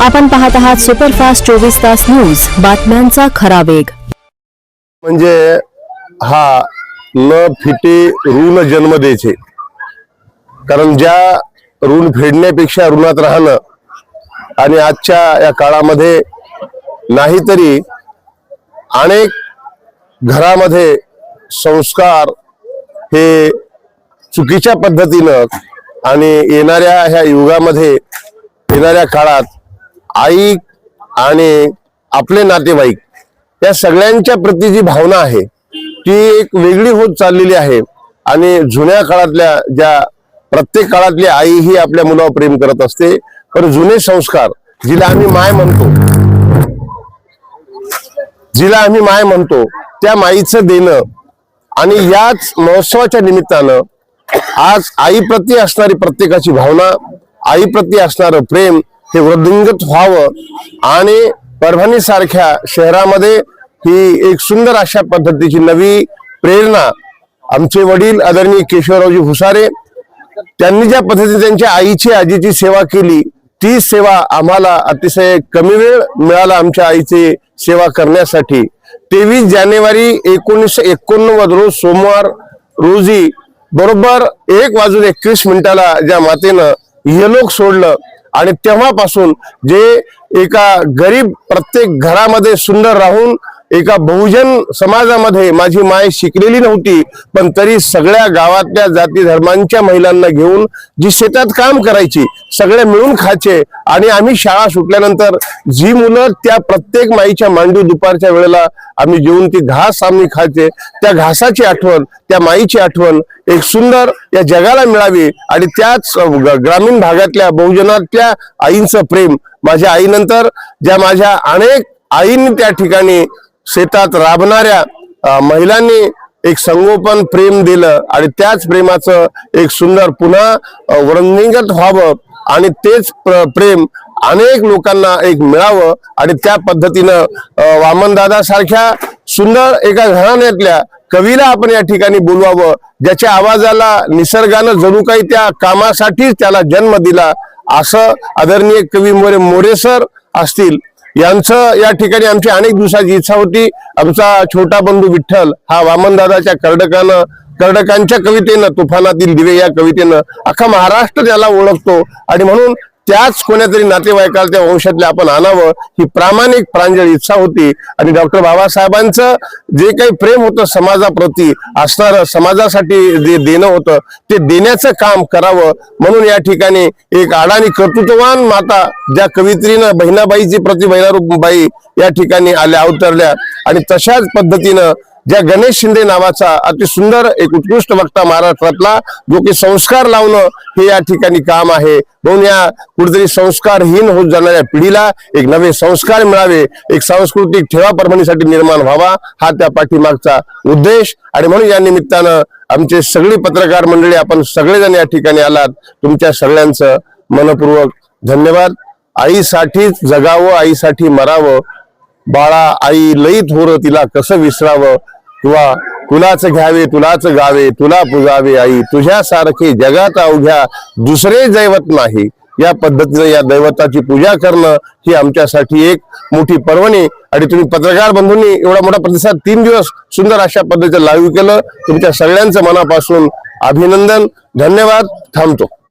आपण पाहत आहात सुपरफास्ट चोवीस तास न्यूज. बातम्यांचा खरा वेग. म्हणजे हा न फिटे ऋण जन्म द्यायचे कारण ज्या ऋण फेडण्यापेक्षा ऋणात राहणं आणि आजच्या या काळामध्ये नाहीतरी अनेक घरामध्ये संस्कार हे चुकीच्या पद्धतीनं आणि येणाऱ्या ह्या युगामध्ये येणाऱ्या काळात आई आणि आपले नातेवाईक या सगळ्यांच्या प्रती जी भावना आहे ती एक वेगळी होत चाललेली आहे. आणि जुन्या काळातल्या ज्या प्रत्येक काळातली आई ही आपल्या मुलावर प्रेम करत असते. पण जुने संस्कार जिला आम्ही माय म्हणतो जिला आम्ही माय म्हणतो त्या माईचं देणं आणि याच महोत्सवाच्या निमित्तानं आज आईप्रती असणारी प्रत्येकाची भावना आईप्रती असणारं प्रेम हे वृद्धिंगत व्हावं आणि परभणी सारख्या शहरामध्ये ही एक सुंदर अशा पद्धतीची नवी प्रेरणा आमचे वडील आदरणीय केशवरावजी भुसारे त्यांनी ज्या पद्धतीने त्यांच्या आईची आजीची सेवा केली ती सेवा आम्हाला अतिशय कमी वेळ मिळाला आमच्या आईची सेवा करण्यासाठी. तेवीस जानेवारी एकोणीसशे एकोणनव्वद रोज सोमवार रोजी बरोबर एक वाजून एकवीस मिनिटाला ज्या मातेनं यलोक सोडलं आणि तेव्हापासून जे एका गरीब प्रत्येक घरामध्ये सुंदर राहून एका बहुजन समाजामध्ये माझी माय शिकलेली नव्हती पण तरी सगळ्या गावातल्या जाती धर्मांच्या महिलांना घेऊन जी शेतात काम करायची सगळे मिळून खायचे आणि आम्ही शाळा सुटल्यानंतर जी मुलं त्या प्रत्येक माईच्या मांडू दुपारच्या वेळेला आम्ही जेवून ती घास आम्ही खायचे. त्या घासाची आठवण त्या माईची आठवण एक सुंदर या जगाला मिळावी आणि त्याच ग्रामीण भागातल्या बहुजनातल्या आईंचं प्रेम माझ्या आईनंतर ज्या माझ्या अनेक आईंनी त्या ठिकाणी शेतात राबणाऱ्या महिलांनी एक संगोपन प्रेम दिलं आणि त्याच प्रेमाचं एक सुंदर पुन्हा वृंदिंगत व्हावं आणि तेच प्र- प्रेम अनेक लोकांना एक मिळावं आणि त्या पद्धतीनं वामनदादा सारख्या सुंदर एका घराण्यातल्या कवीला आपण या ठिकाणी बोलवावं ज्याच्या आवाजाला निसर्गानं जणू काही त्या कामासाठीच त्याला जन्म दिला असं आदरणीय कवी मोरे मोरे सर असतील. यांचं या ठिकाणी आमची अनेक दिवसाची इच्छा होती. आमचा छोटा बंधू विठ्ठल हा वामनदादाच्या कर्डकानं कर्डकांच्या कवितेनं तुफानातील दिवे या कवितेनं अख्खा महाराष्ट्र त्याला ओळखतो. आणि म्हणून त्याच कोण्यातरी नातेवाईकाला त्या वंशातले आपण आणावं ही प्रामाणिक प्रांजळ इच्छा होती. आणि डॉक्टर बाबासाहेबांचं जे काही प्रेम होतं समाजाप्रती असणारं समाजासाठी जे देणं होतं ते देण्याचं काम करावं. म्हणून या ठिकाणी एक अडाणी कर्तृत्ववान माता ज्या कवित्रीनं बहिणाबाईची प्रति बहिणारूपबाई या ठिकाणी आल्या अवतरल्या. आणि तशाच पद्धतीनं ज्या गणेश शिंदे नावाचा अति सुंदर एक उत्कृष्ट वक्ता महाराष्ट्रातला जो की संस्कार लावणं हे या ठिकाणी काम आहे. म्हणून या कुठेतरी संस्कारहीन होत जाणाऱ्या पिढीला एक नवे संस्कार मिळावे एक सांस्कृतिक ठेवा परभणीसाठी निर्माण व्हावा हा त्या पाठीमागचा उद्देश. आणि म्हणून या निमित्तानं आमचे सगळी पत्रकार मंडळी आपण सगळेजण या ठिकाणी आलात. तुमच्या सगळ्यांचं मनपूर्वक धन्यवाद. आईसाठीच जगावं आईसाठी मरावं. बाळा आई लईत होर तिला कसं विसरावं किंवा तुलाच घ्यावे तुलाच गावे तुला पुजावे आई तुझ्यासारखे जगात अवघ्या दुसरे दैवत नाही. या पद्धतीनं या दैवताची पूजा करणं ही आमच्यासाठी एक मोठी पर्वणी. आणि तुम्ही पत्रकार बंधूंनी एवढा मोठा प्रतिसाद तीन दिवस सुंदर अशा पद्धतीचं लाईव्ह केलं. तुमच्या सगळ्यांचं मनापासून अभिनंदन. धन्यवाद. थांबतो.